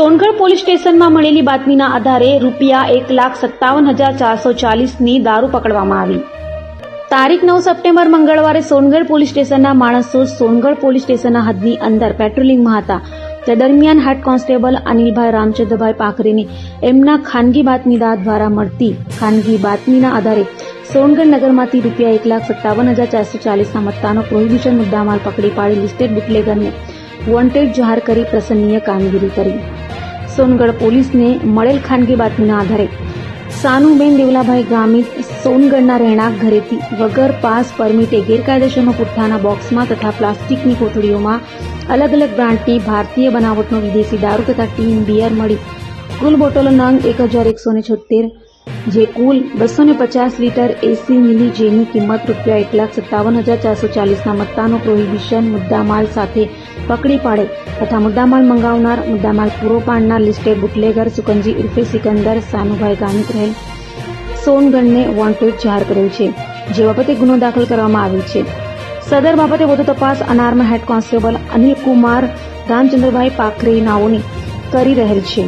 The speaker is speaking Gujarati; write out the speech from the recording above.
સોનગઢ પોલીસ સ્ટેશનમાં મળેલી બાતમીના આધારે રૂપિયા એક લાખ સત્તાવન હજાર ચારસો ચાલીસની દારૂ પકડવામાં આવી. તારીખ નવ સપ્ટેમ્બર મંગળવારે સોનગઢ પોલીસ સ્ટેશનના માણસો સોનગઢ પોલીસ સ્ટેશનના હદની અંદર પેટ્રોલિંગમાં હતા. તે દરમિયાન હેડ કોન્સ્ટેબલ અનિલભાઈ રામચંદ્રભાઈ પાખરેને એમના ખાનગી બાતમીદાર દ્વારા મળતી ખાનગી બાતમીના આધારે સોનગઢ નગરમાંથી રૂપિયા એક લાખ સત્તાવન હજાર ચારસો ચાલીસના મત્તાનો પ્રોહિબિશન મુદ્દામાલ પકડી પાડી લિસ્ટેડ બુટલેગરને વોન્ટેડ જાહેર કરી પ્રસન્નીય કામગીરી કરી. સોનગઢ પોલીસને મળેલ ખાનગી બાતમીના આધારે. સાનુબેન દેવલાભાઈ ગામિત સોનગઢના રહેણાંક ઘરેથી વગર પાસ પરમિટે ગેરકાયદેસરનો પુઠ્ઠાના બોક્સમાં તથા પ્લાસ્ટિકની કોથળીઓમાં અલગ અલગ બ્રાન્ડની ભારતીય બનાવટનો વિદેશી દારૂ તથા ટીન બિયર મળી. કુલ બોટલો નંગ એક હજાર એકસો ને છોતેર, જે કુલ બસો ને પચાસ લીટર એસી મિલી જેની કિંમત રૂપિયા એક લાખ સત્તાવન હજાર ચારસો ચાલીસના મત્તાનો પ્રોહિબિશન મુદ્દામાલ સાથે પકડી પાડે તથા મુદ્દામાલ મંગાવનાર, મુદ્દામાલ પૂરો પાડનાર લિસ્ટે બુટલેગર સુકંજી ઉર્ફે સિકંદર, સાનુભાઈ ગામિત રહેલ સોનગઢને વોન્ટેડ જાહેર કર્યું છે, જે બાબતે ગુનો દાખલ કરવામાં આવ્યો છે. સદર બાબતે વધુ તપાસ અનારમાં હેડ કોન્સ્ટેબલ અનિલ કુમાર રામચંદ્રભાઈ પાખરે નાઓની કરી રહેલ છે.